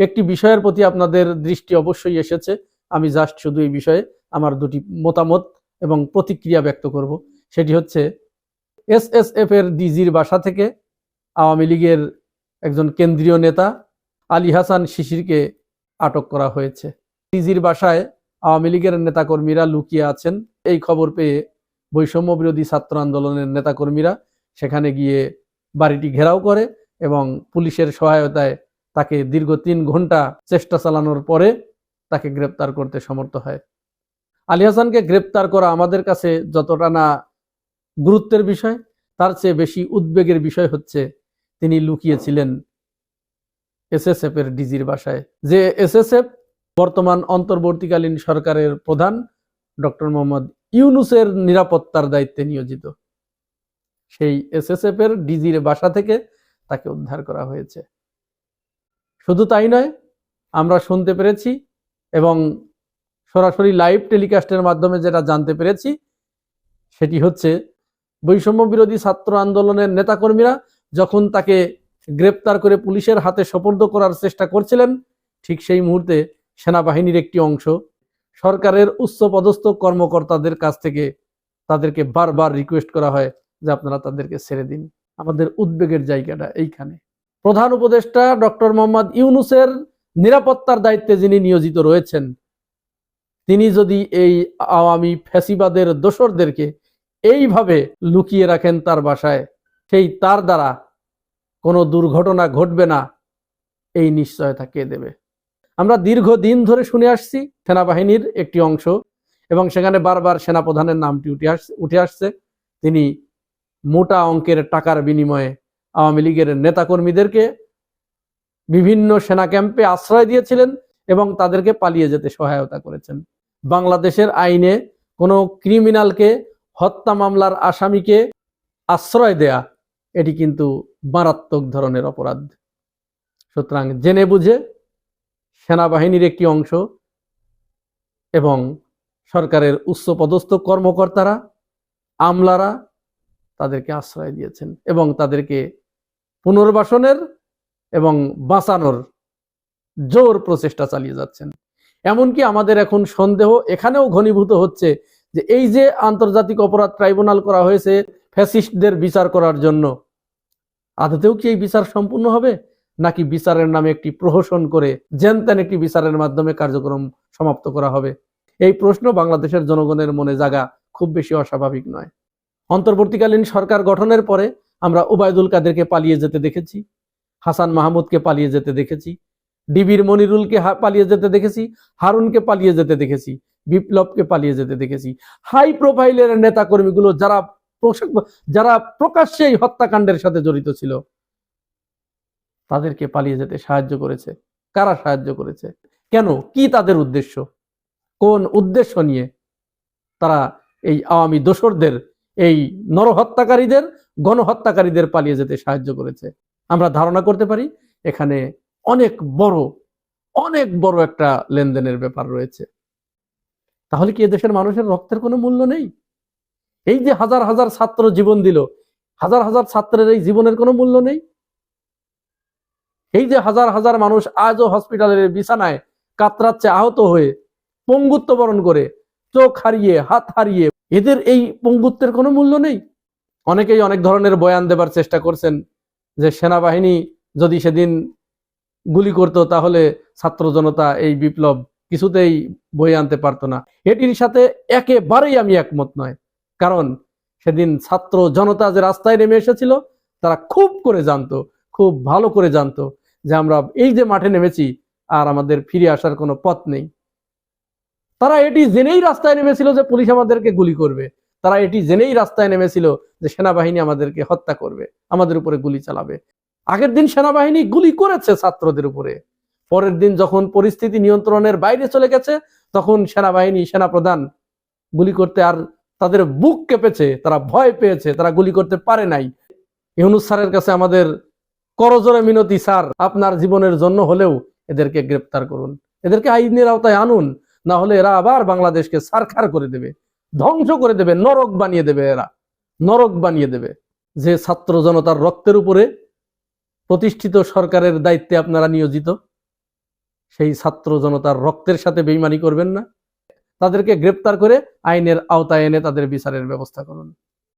একটি বিষয়ের প্রতি আপনাদের দৃষ্টি অবশ্যই এসেছে। আমি জাস্ট শুধু এই বিষয়ে আমার দুটি মতামত এবং প্রতিক্রিয়া ব্যক্ত করব। সেটি হচ্ছে এসএসএফ এর ডিজির বাসা থেকে আওয়ামী লীগের একজন কেন্দ্রীয় নেতা আলী হাসান শিশিরকে আটক করা হয়েছে। ডিজির বাসায় আওয়ামী লীগের নেতাকর্মীরা লুকিয়ে আছেন। এই খবর পেয়ে বৈষম্য বিরোধী ছাত্র আন্দোলনের নেতাকর্মীরা সেখানে গিয়ে বাড়িটি ঘেরাও করে এবং পুলিশের সহায়তায় তাকে দীর্ঘ তিন ঘণ্টা চেষ্টা চালানোর পরে তাকে গ্রেপ্তার করতে সমর্থ হয়। আলী হাসানকে গ্রেপ্তার করা আমাদের কাছে যতটা না গুরুত্বের বিষয়, তার চেয়ে বেশি উদ্বেগের বিষয় হচ্ছে তিনি লুকিয়েছিলেন এসএসএফ এর ডিজির বাসায়, যে এসএসএফ বর্তমান অন্তর্বর্তীকালীন সরকারের প্রধান ডক্টর মোহাম্মদ ইউনুসের নিরাপত্তার দায়িত্বে নিয়োজিত। সেই এসএসএফ এর ডিজির বাসা থেকে তাকে উদ্ধার করা হয়েছে। শুধু তাই নয়, আমরা শুনতে পেরেছি এবং সরাসরি লাইভ টেলিকাস্টের মাধ্যমে যেটা জানতে পেরেছি, সেটি হচ্ছে বৈষম্য বিরোধী ছাত্র আন্দোলনের নেতাকর্মীরা যখন তাকে গ্রেপ্তার করে পুলিশের হাতে সোপর্দ করার চেষ্টা করছিলেন, ঠিক সেই মুহূর্তে সেনাবাহিনীর একটি অংশ সরকারের উচ্চপদস্থ কর্মকর্তাদের কাছ থেকে তাদেরকে বারবার রিকোয়েস্ট করা হয় যে আপনারা তাদেরকে ছেড়ে দিন। আমাদের উদ্বেগের জায়গাটা এইখানে। প্রধান উপদেষ্টা ডক্টর মোহাম্মদ ইউনুসের নিরাপত্তার দায়িত্বে যিনি নিয়োজিত রয়েছেন, তিনি যদি এই আওয়ামী ফ্যাসিবাদের দোসরদেরকে এইভাবে লুকিয়ে রাখেন তার বাসায়, সেই তার দ্বারা কোনো দুর্ঘটনা ঘটবে না, এই নিশ্চয়তা কে দেবে? আমরা দীর্ঘদিন ধরে শুনে আসছি সেনাবাহিনীর একটি অংশ এবং সেখানে বারবার সেনাপ্রধানের নামটি উঠে আসছে উঠে আসছে। তিনি মোটা অঙ্কের টাকার বিনিময়ে আওয়ামী লীগের নেতাকর্মীদেরকে বিভিন্ন সেনা ক্যাম্পে আশ্রয় দিয়েছিলেন এবং তাদেরকে পালিয়ে যেতে সহায়তা করেছেন। বাংলাদেশের আইনে কোনো ক্রিমিনালকে হত্যা মামলার আসামিকে আশ্রয় দেয়া, এটি কিন্তু মারাত্মক ধরনের অপরাধ। সুতরাং জেনে বুঝে সেনাবাহিনীর একটি অংশ এবং সরকারের উচ্চপদস্থ কর্মকর্তারা, আমলারা তাদেরকে আশ্রয় দিয়েছেন এবং তাদেরকে পুনর্বাসনের এবং বাঁচানোর জোর প্রচেষ্টা চালিয়ে যাচ্ছেন। এমনকি আমাদের এখন সন্দেহ এখানেও ঘনীভূত হচ্ছে যে এই যে আন্তর্জাতিক অপরাধ ট্রাইব্যুনাল করা হয়েছে ফ্যাসিস্টদের বিচার করার জন্য, আদতেও কি এই বিচার সম্পূর্ণ হবে? নাকি বিচারের নামে একটি প্রহসন করে জেনতেন একটি বিচারের মাধ্যমে কার্যক্রম সমাপ্ত করা হবে? এই প্রশ্ন বাংলাদেশের জনগণের মনে জাগা খুব বেশি অস্বাভাবিক নয়। অন্তর্বর্তীকালীন সরকার গঠনের পরে আমরা ওবায়দুল কাদেরকে পালিয়ে যেতে দেখেছি, হাসান মাহমুদকে পালিয়ে যেতে দেখেছি, ডিবির মনিরুলকে পালিয়ে যেতে দেখেছি, হারুনকে পালিয়ে যেতে দেখেছি, বিপ্লবকে পালিয়ে যেতে দেখেছি। হাই প্রোফাইলের নেতা কর্মীগুলো যারা যারা প্রকাশ্যে এই হত্যাকাণ্ডের সাথে জড়িত ছিল, তাদেরকে পালিয়ে যেতে সাহায্য করেছে। কারা সাহায্য করেছে? কেন? কি তাদের উদ্দেশ্য? কোন উদ্দেশ্য নিয়ে তারা এই আওয়ামী দোসরদের এই নরহত্যাকারীদের, গণহত্যাকারীদের পালিয়ে যেতে সাহায্য করেছে। আমরা ধারণা করতে পারি, এখানে অনেক বড় অনেক বড় একটা লেনদেনের ব্যাপার রয়েছে। তাহলে কি এদেশের মানুষের রক্তের কোনো মূল্য নেই? এই যে হাজার হাজার ছাত্র জীবন দিল, হাজার হাজার ছাত্রের এই জীবনের কোনো মূল্য নেই? এই যে হাজার হাজার মানুষ আজও হসপিটালের বিছানায় কাতরাচ্ছে, আহত হয়ে পঙ্গুত্ব বরণ করে, চোখ হারিয়ে, হাত হারিয়ে এদের এই পঙ্গুত্বের কোনো মূল্য নেই। অনেকেই অনেক ধরনের বয়ান দেবার চেষ্টা করছেন যে সেনাবাহিনী যদি সেদিন গুলি করত তাহলে ছাত্র জনতা এই বিপ্লব কিছুতেই বয়ে আনতে পারতো না। এটির সাথে একেবারেই আমি একমত নয়। কারণ সেদিন ছাত্র জনতা যে রাস্তায় নেমে এসেছিল, তারা খুব করে জানতো, খুব ভালো করে জানতো যে আমরা এই যে মাঠে নেমেছি আর আমাদের ফিরে আসার কোনো পথ নেই। তারা এটি জেনেই রাস্তায় নেমেছিল যে পুলিশ আমাদেরকে গুলি করবে। তারা এটি জেনেই রাস্তায় নেমেছিল যে সেনাবাহিনী আমাদেরকে হত্যা করবে, আমাদের উপরে গুলি চালাবে। আগের দিন সেনাবাহিনী গুলি করেছে ছাত্রদের উপরে। পরের দিন যখন পরিস্থিতি নিয়ন্ত্রণের বাইরে চলে গেছে, তখন সেনাবাহিনী সেনাপ্রধান গুলি করতে আর তাদের বুক কেঁপেছে, তারা ভয় পেয়েছে, তারা গুলি করতে পারে নাই। ইউনুস স্যারের কাছে আমাদের করজোরে মিনতি, স্যার, আপনার জীবনের জন্য হলেও এদেরকে গ্রেপ্তার করুন। এদেরকে আইনের আওতায় আনুন। না হলে এরা আবার বাংলাদেশকে সারখার করে দেবে, ধ্বংস করে দেবে, নরক বানিয়ে দেবে এরা, নরক বানিয়ে দেবে। যে ছাত্র জনতার রক্তের উপরে প্রতিষ্ঠিত সরকারের দায়িত্বে আপনারা নিয়োজিত, সেই ছাত্র জনতার রক্তের সাথে বেইমানি করবেন না। তাদেরকে গ্রেপ্তার করে আইনের আওতায় এনে তাদের বিচারের ব্যবস্থা করুন।